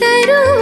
ತರು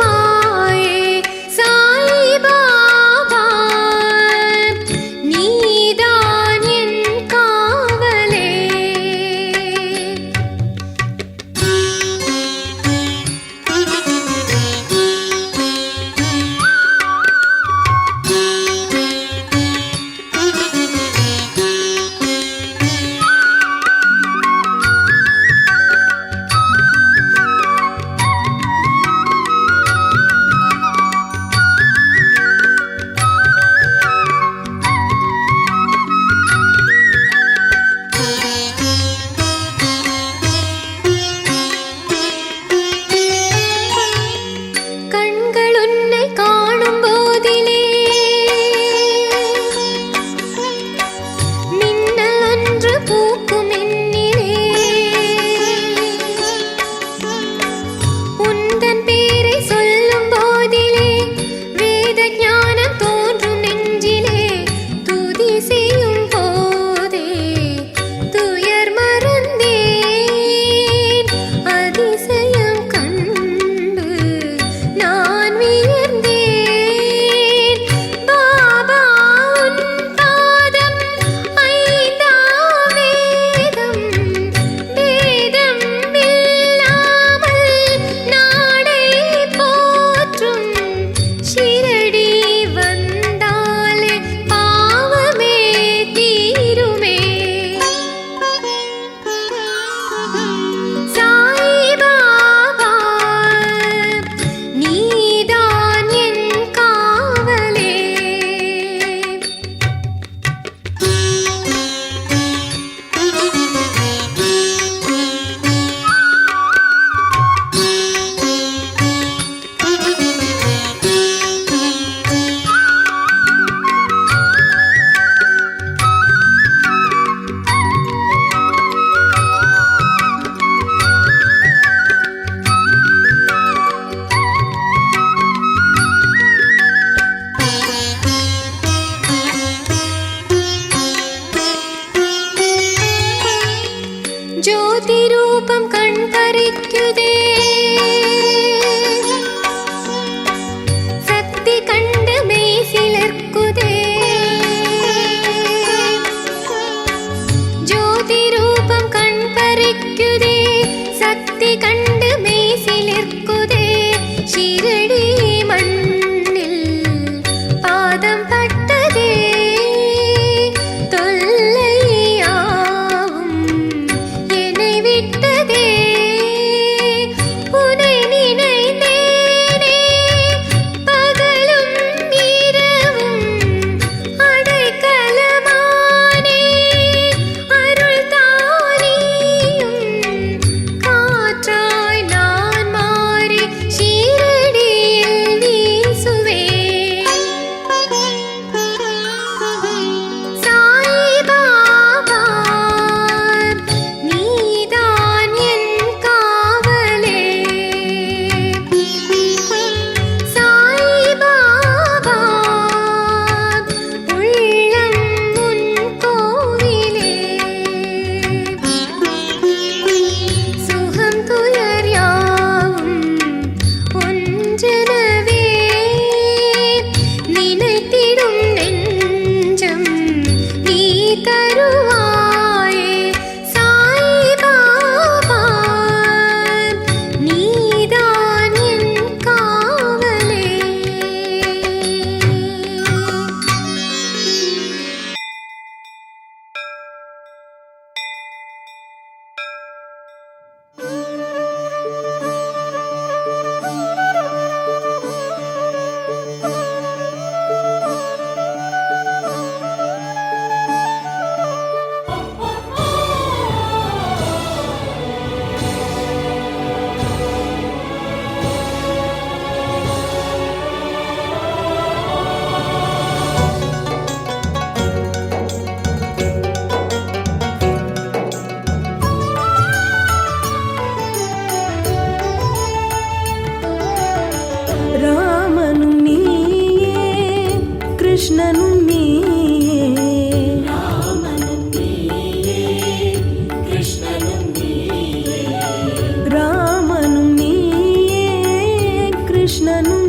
ಕೃಷ್ಣನು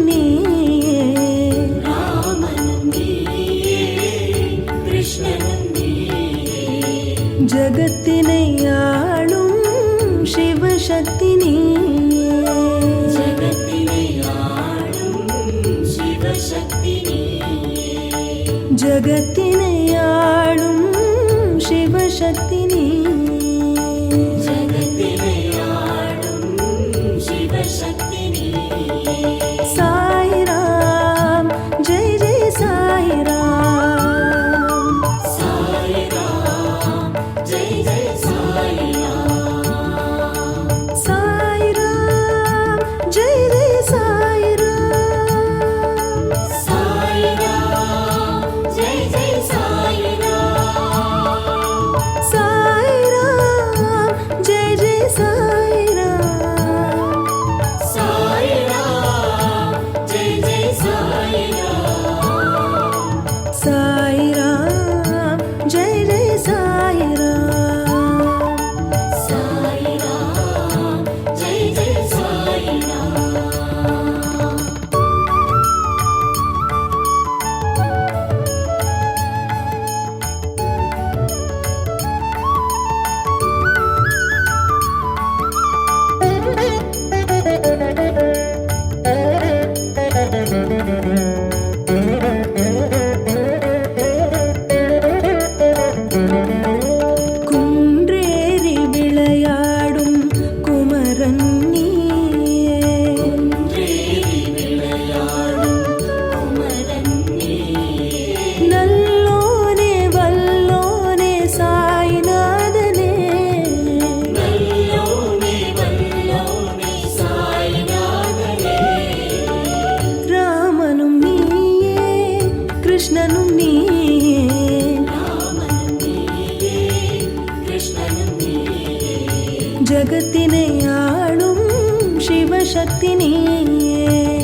ஜகத்தினை ஆளும் சிவசக்தி நீயே.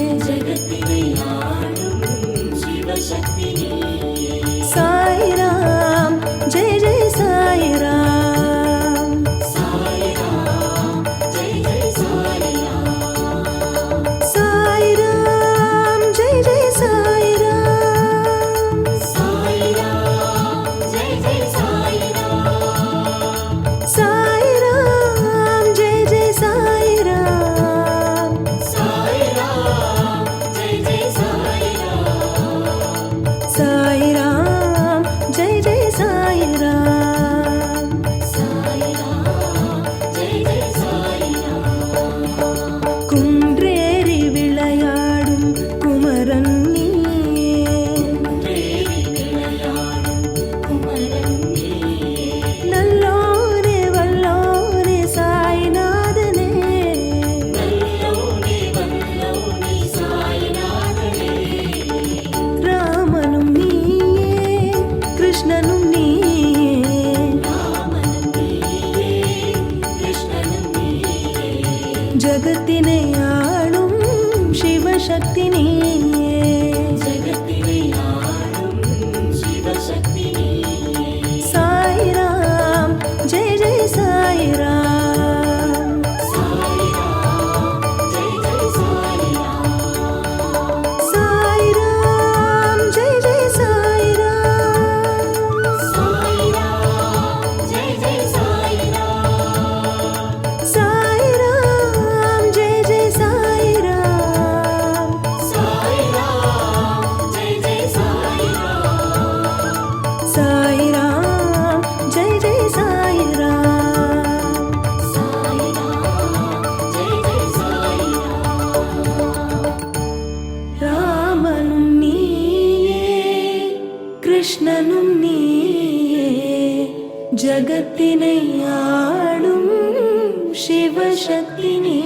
கிருஷ்ணனும் நீயே ஜகத்தினை ஆளும் சிவசக்தி நீ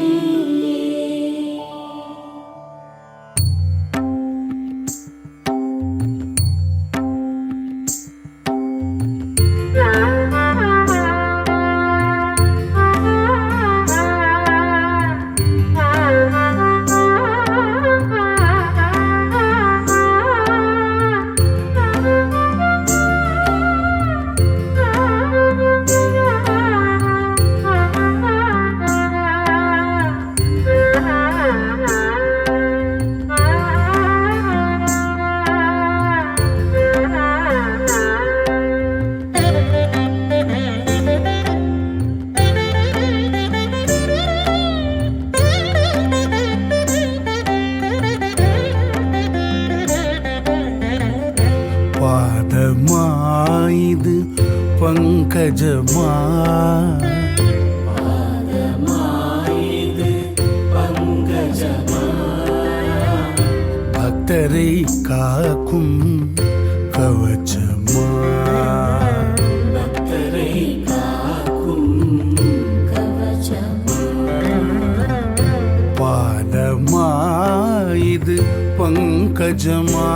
பாதமாயிது பங்கஜமா?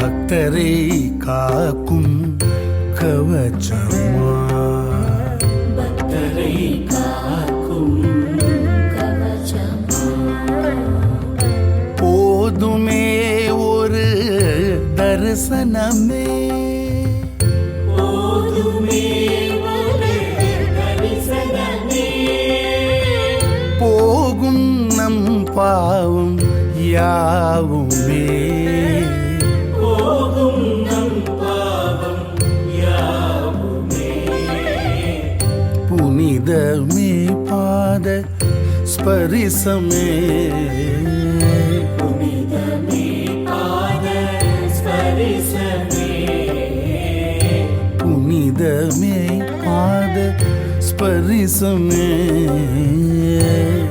பக்தரை காக்கும் கவச்சமா? பக்தரை காக்கும் போதுமே ஒரு தரிசனமே. போகும் நம் பாவம் யாவுமே. புனிதமே பாத ஸ்பரிசமே.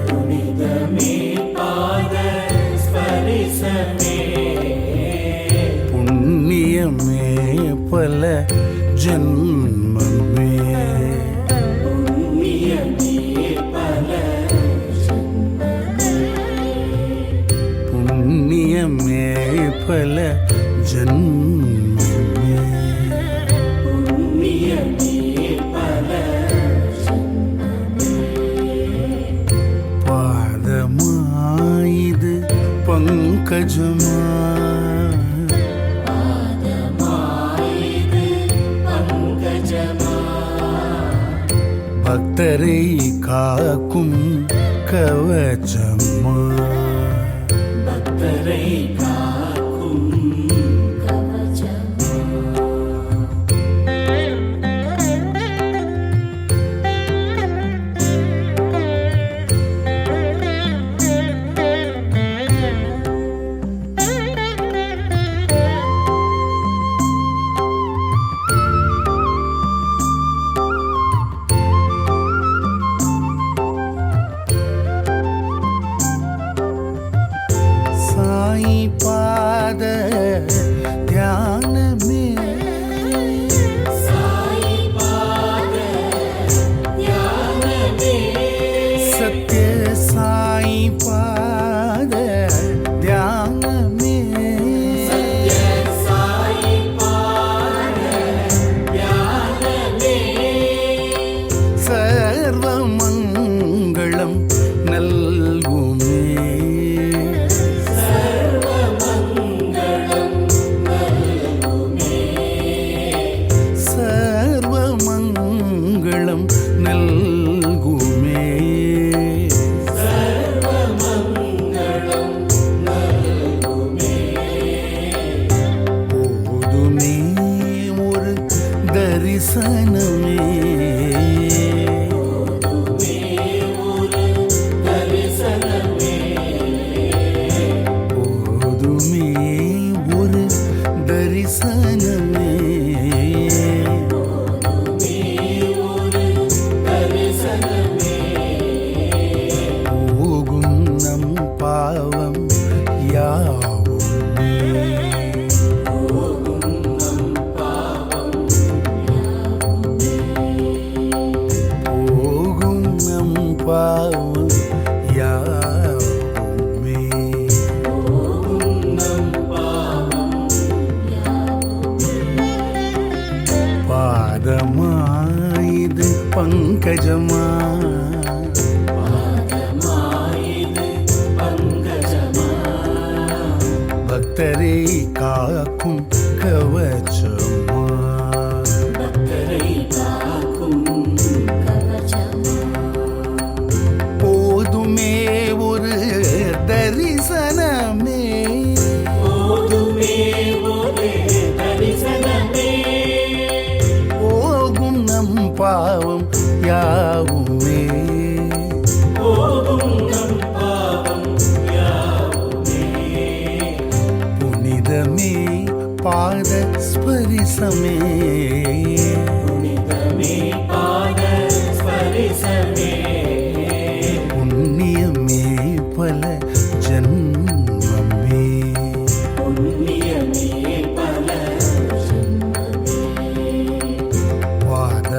புனிதமே பாத ஸ்பரிசமே. புண்ணியமே பல ஜன்மமே. புண்ணியமே பல ஜன்மமே. பக்தரை காக்கும் கவச்சமா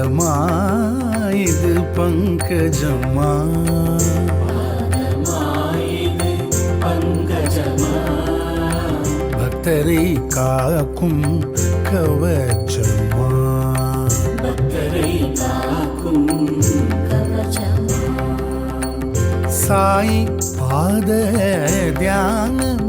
பாதமா இது பங்கஜமா? பக்தரை காக்கும் கவச்சமா? சாய் பாத தியானம்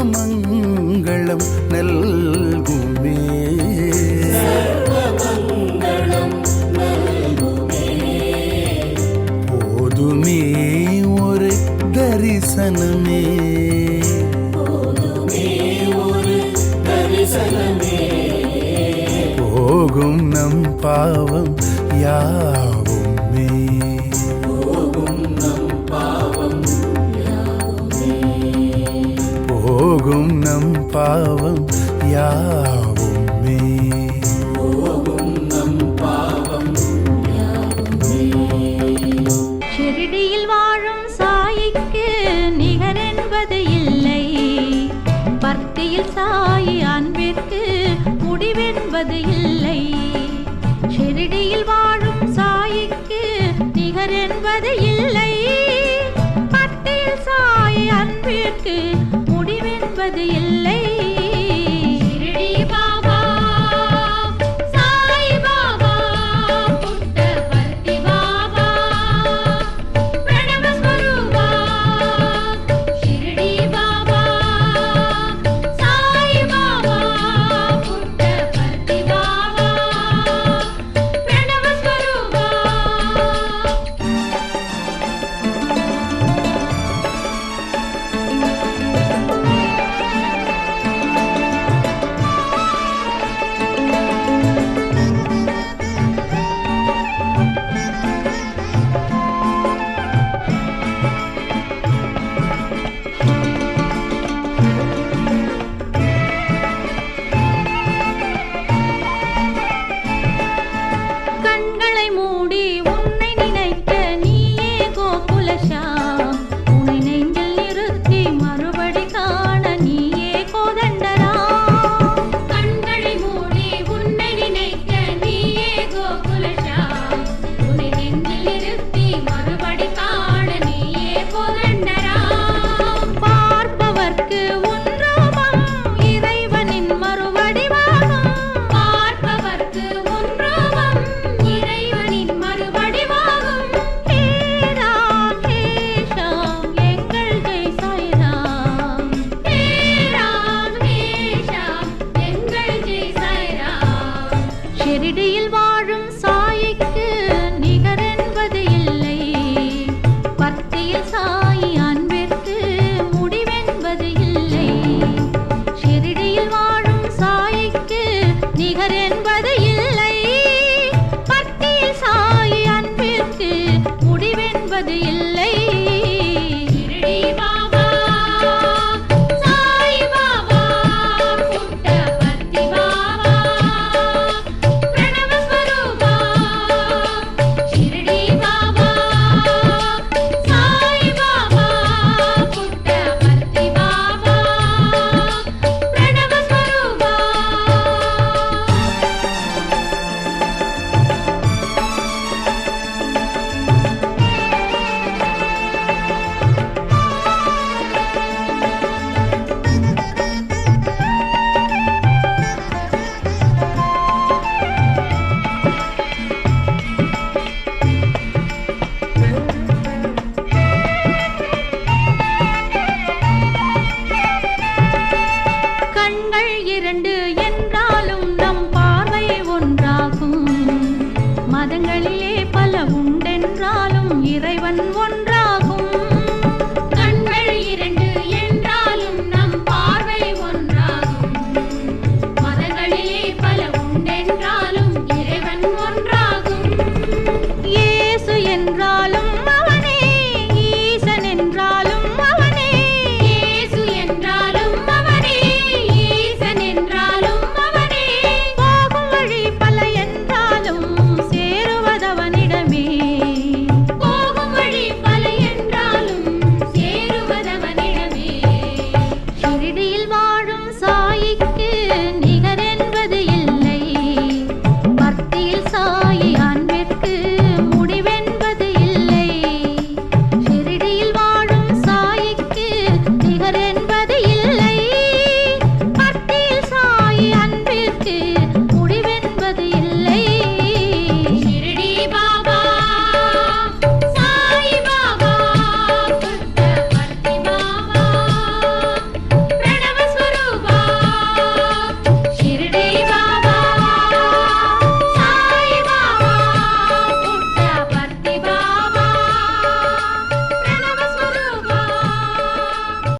சர்வமங்களம் நல்குமே. போதுமே ஒரு தரிசனமே. போகும் நம் பாவம் யார் போகும் நம் பாவம் யா காண்பது இல்லை என்று